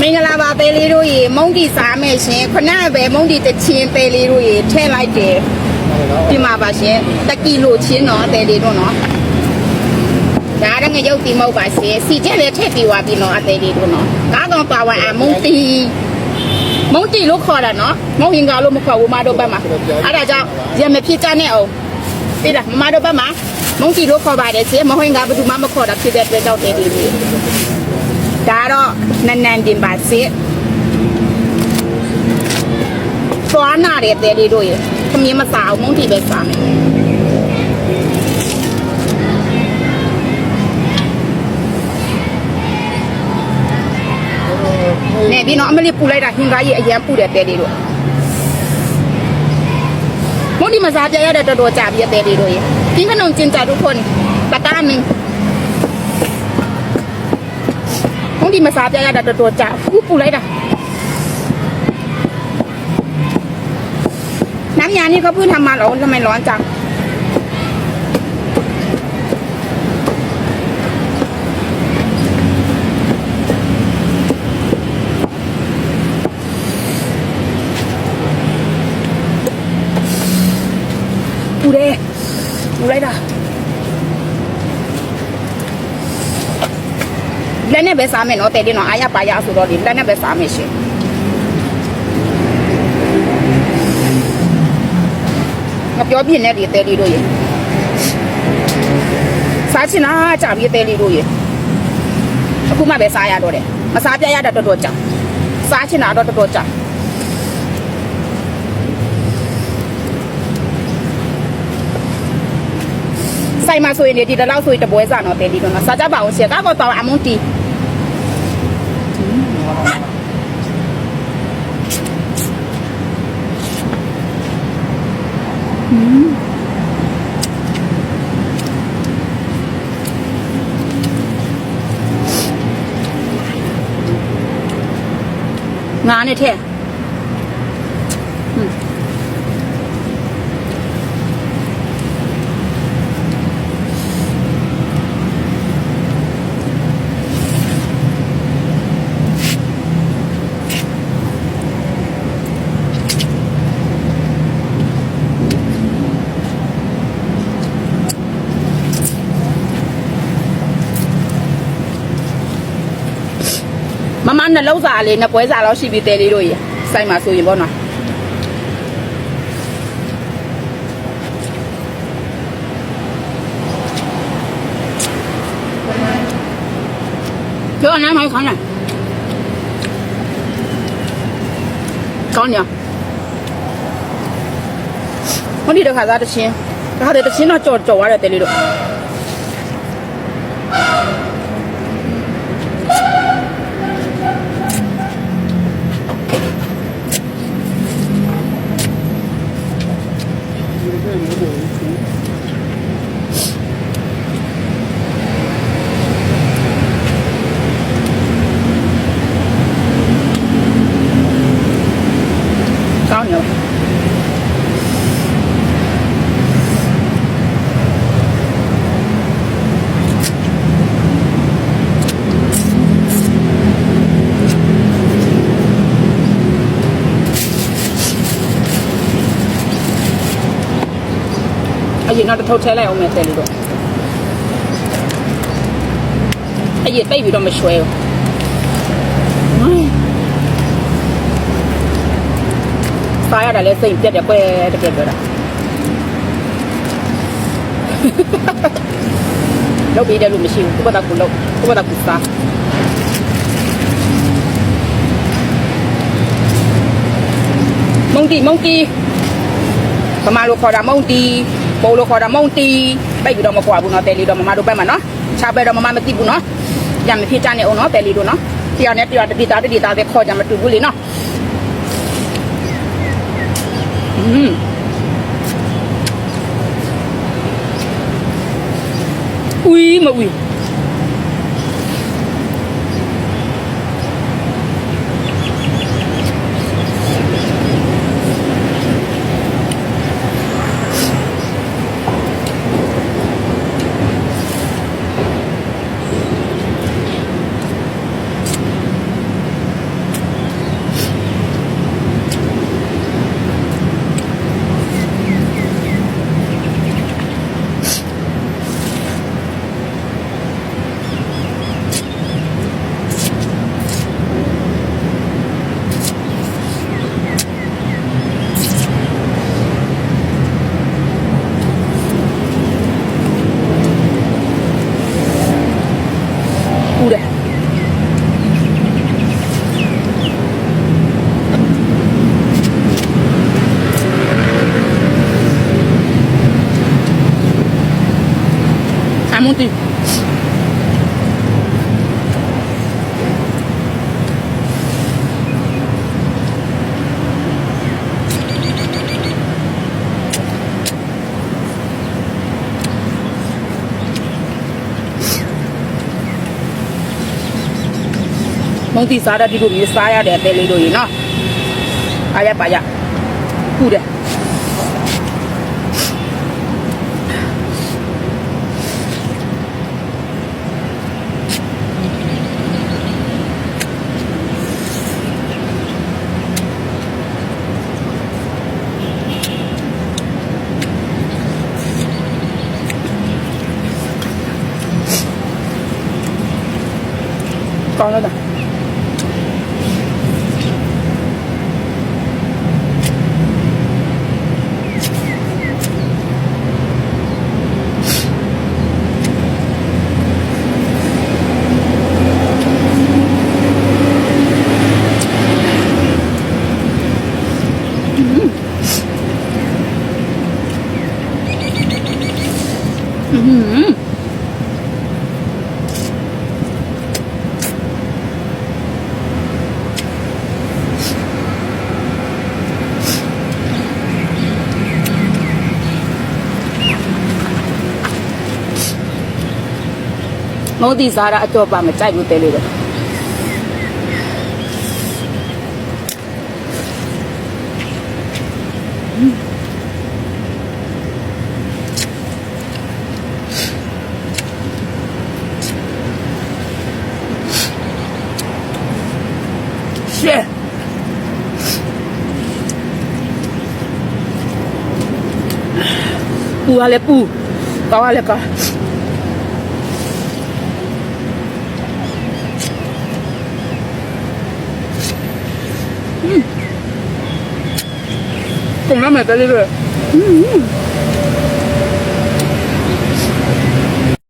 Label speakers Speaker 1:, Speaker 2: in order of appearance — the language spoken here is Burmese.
Speaker 1: မင်္ဂလာပါပဲလေးတို့ရေမုံတီစားမယ်ရှင်ခဏပဲမုံတီတစ်ချင်းပဲလေးတို့ရေထည့်လိုက်တယ်ဒီမှာပါရှင်တကီလိုချင်းတော့တဲလေးတို့နော်ဒါရငရုပ်တီမဟုတ်ပါရှင်စီချက်လည်းထည့်ပြီးသွားပြီနော်အသေးလေးတို့နော်ကားကောင်ပါဝါအမုံတီမုံတီလို့ခေါ်တာနော်မုံဟင်္ဂါလို့မခေါ်ဘူးမတို့ဘက်မှာအဲ့ဒါကြောင့်ရမဖြစ်ကြနဲ့အောင်သိလားမမတို့ဘက်မှာမုံတီလို့ခေါ်ပါတယ်ရှင်မဟင်္ဂါဘယ်သူမှမခေါ်တာဖြစ်တဲ့အတွက်ကြောင့်တဲလေးလေး ဒါတော့နန်နန်တင်ပါစစ်သွားနာတဲ့တဲလေးတို့ရေသမင်းမစားအောင်မုန်းတီပဲစားမယ်နဲ့ဒီတော့အမလေးပူလိုက်တာဟင်ကားကြီးအရန်ပူတဲ့တဲလေးတို့မုန်းတီမစားပြရတဲ့တော်တော်ကြပြီးတဲ့တဲလေးတို့ရေဒီခဏုံကျင်ကြတို့ခွန်ပတာမင်း di masabi ay ada dua cha. Upulay dah. น้ำยานี่ก็เพิ่งทำมาเหรอทำไมร้อนจัง ပဲစားမယ်နော်တဲ့တင်တော့အားရပါရဆိုတော့ဒီလက်နဲ့ပဲစားမယ်ရှင်ငါပြောပြနေတယ်တဲ့လေးတို့ရေစားချင်တာကြာပြီတဲ့လေးတို့ရေအခုမှပဲစားရတော့တယ်မစားပြရတာတော်တော်ကြာစားချင်တာတော့တော်တော်ကြာဆိုင်မှာဆိုရင်ဒီတလောက်ဆိုရင်တပွဲစားတော့တဲ့လေးတို့နော်စားကြပါအောင်ရှင်ကားကောတော့အမွန်တီ 哪那天。 မမနှလုံးစာလေးနှစ်ပွဲစာလောက်ရှိပြီတဲလေးတို့ရေစိုက်မှာဆိုရင်ပေါ့နော်ပြောနားမိုင်းခေါင်းလားကောင်းညဟိုဒီတော့ခါသားတချင်းဒါခါတဲ့တချင်းတော့ကြော်ကြော်ရတယ်တဲလေးတို့ ကောင်းည အရင်တော့တစ်ထုပ်ထဲလိုက်အောင်မယ်တယ်လို့တော့အရင်တိတ်ပြီးတော့မရွှဲဘူးဟိုင်းစားရတာလဲစိတ်ပြက်တယ်ကွယ်တကယ်ပြောတာလောက်ပြီးတယ်လို့မရှိဘူးကိုယ့်ဘာသာကိုလောက်ကိုယ့်ဘာသာကိုစားမုန်တီမုန်တီပမာလိုခေါ်တာမုန်တီ ပိုလိုခေါ်တာမုန်တီပိတ်ပြီးတော့မခွာဘူးနော်တယ်လီတော့မမတို့ဘက်မှာနော်ချာဘက်တော့မမမသိဘူးနော်ညမဖြစ်ကြနေအောင်နော်တယ်လီတို့နော်တရားနဲ့တရားတတိသားတတိသားပဲခေါ်ကြမတူဘူးလေနော် อืมอุ้ยมาอุ้ย loucura. Tá monte မုန်တီစားတဲ့ဒီလိုမျိုးစားရတဲ့အသေးလေးတို့ရေနော်အားရပါရခုတယ်ကောင်းလား ဒါမုန်တီစားတာအတော့ပါမကြိုက်ဘူးတဲလေးတော့ရှေ့ပူရလဲပူကောင်းရလဲကောင်း ကုန်ရမယ်တဲလေးတော့